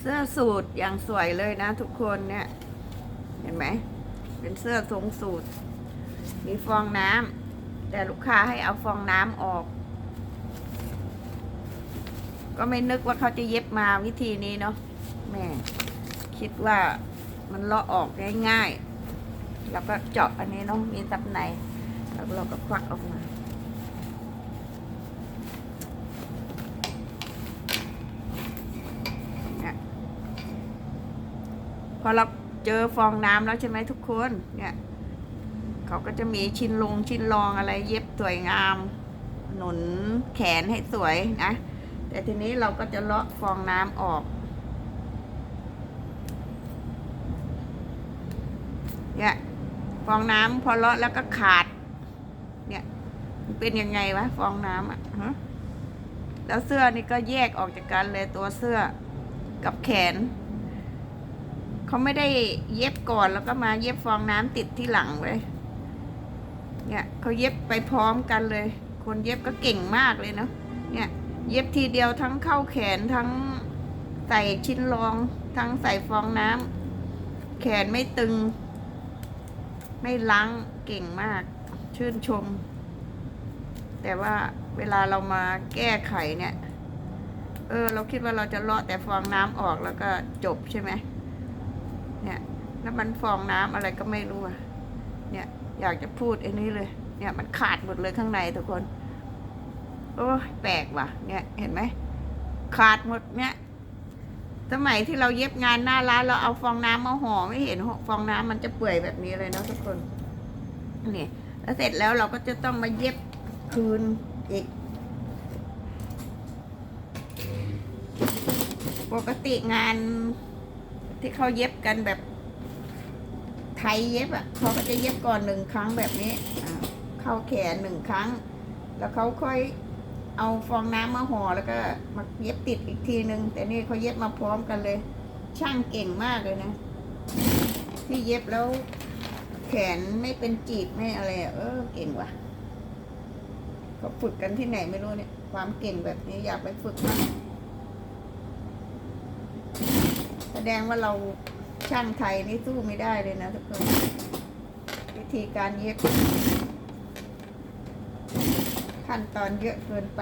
เสื้อสูทอย่างสวยเลยนะทุกคนเนี่ย เห็นไหม เป็นเสื้อทรงสูทมีฟองน้ำแต่ลูกค้าให้เอาฟองน้ำออก ก็ไม่นึกว่าเขาจะเย็บมาวิธีนี้เนาะแม่คิดว่ามันเลาะออกง่ายๆ แล้วก็เจาะอันนี้เนาะมีตับใน แล้วเราก็ควักออกมา เนี่ย พอเราเจอฟองน้ำแล้วใช่ไหมทุกคนเนี่ยเขาก็จะมีชิ้นลงชิ้นรองอะไรเย็บสวยงาม หนุนแขนให้สวยนะ แต่ทีนี้เราก็จะเลาะฟองน้ำออก เนี่ยฟองน้ำพอเลาะแล้วก็ขาด เนี่ยเป็นยังไงวะ ฟองน้ำอะแล้วเสื้อนี่ก็แยกออกจากกันเลยตัวเสื้อกับแขน เขาไม่ได้เย็บก่อนแล้วก็มาเย็บฟองน้ำติดที่หลังไว้เนี่ยเขาเย็บไปพร้อมกันเลย คนเย็บก็เก่งมากเลยเนาะเนี่ยเย็บทีเดียวทั้งเข้าแขนทั้งใส่ชิ้นรอง ทั้งใส่ฟองน้ำแขนไม่ตึง ไม่ล้างเก่งมาก ชื่นชม แต่ว่าเวลาเรามาแก้ไขเนี่ย เออ เราคิดว่าเราจะเลาะแต่ฟองน้ำออกแล้วก็จบใช่ไหม เนี่ยแล้วมันฟองน้ำอะไรก็ไม่รู้อะเนี่ยอยากจะพูดไอ้นี้เลย เนี่ยมันขาดหมดเลยข้างในทุกคน โอ้ยแปลกว่ะ เนี่ยเห็นไหมขาดหมดเนี่ยสมัยที่เราเย็บงานหน้าร้านเราเอาฟองน้ำมาห่อไม่เห็นฟองน้ำมันจะเปื่อยแบบนี้เลยเนาะทุกคนนี่แล้วเสร็จแล้วเราก็จะต้องมาเย็บคืนอีก ปกติงาน ที่เขาเย็บกันแบบ ไทยเย็บอะเขาก็จะเย็บก่อนหนึ่งครั้งแบบนี้เข้าแขนหนึ่งครั้ง แล้วเขาค่อยเอาฟองน้ำมาห่อแล้วก็มาเย็บติดอีกทีหนึ่งแต่นี่เขาเย็บมาพร้อมกันเลย ช่างเก่งมากเลยนะ ที่เย็บแล้วแขนไม่เป็นจีบไม่อะไรเออเก่งว่ะเขาฝึกกันที่ไหนไม่รู้เนี่ย ความเก่งแบบนี้อยากไปฝึกมากแส ดงว่าเราช่างไทยนี่สู้ไม่ได้เลยนะทุกคนวิธีการเย็บขั้นตอนเยอะเกินไป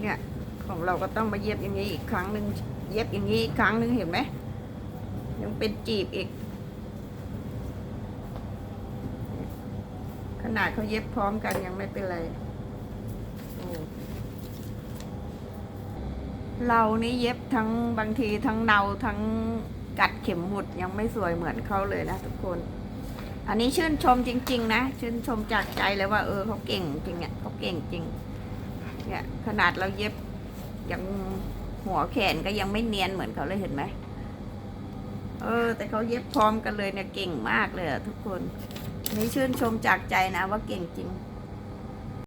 เนี่ยของเราก็ต้องมาเย็บอย่างนี้อีกครั้งหนึ่งเย็บอย่างนี้อีกครั้งหนึ่งเห็นไหมยังเป็นจีบอีก ข นาดเขาเย็บพร้อมกันยังไม่เป็นไร เรานี่เย็บทั้งบางทีทั้งเนาทั้งกัดเข็มหมุดยังไม่สวยเหมือนเขาเลยนะทุกคน อันนี้ชื่นชมจริง ๆ นะ ชื่นชมจากใจเลยว่า เออเขาเก่งจริงเนี่ยเขาเก่งจริง เนี่ยขนาดเราเย็บยังหัวแขนก็ยังไม่เนียนเหมือนเขาเลยเห็นไหมเออ แต่เขาเย็บพร้อมกันเลยเนี่ยเก่งมากเลยทุกคน นี่ชื่นชมจากใจนะว่าเก่งจริง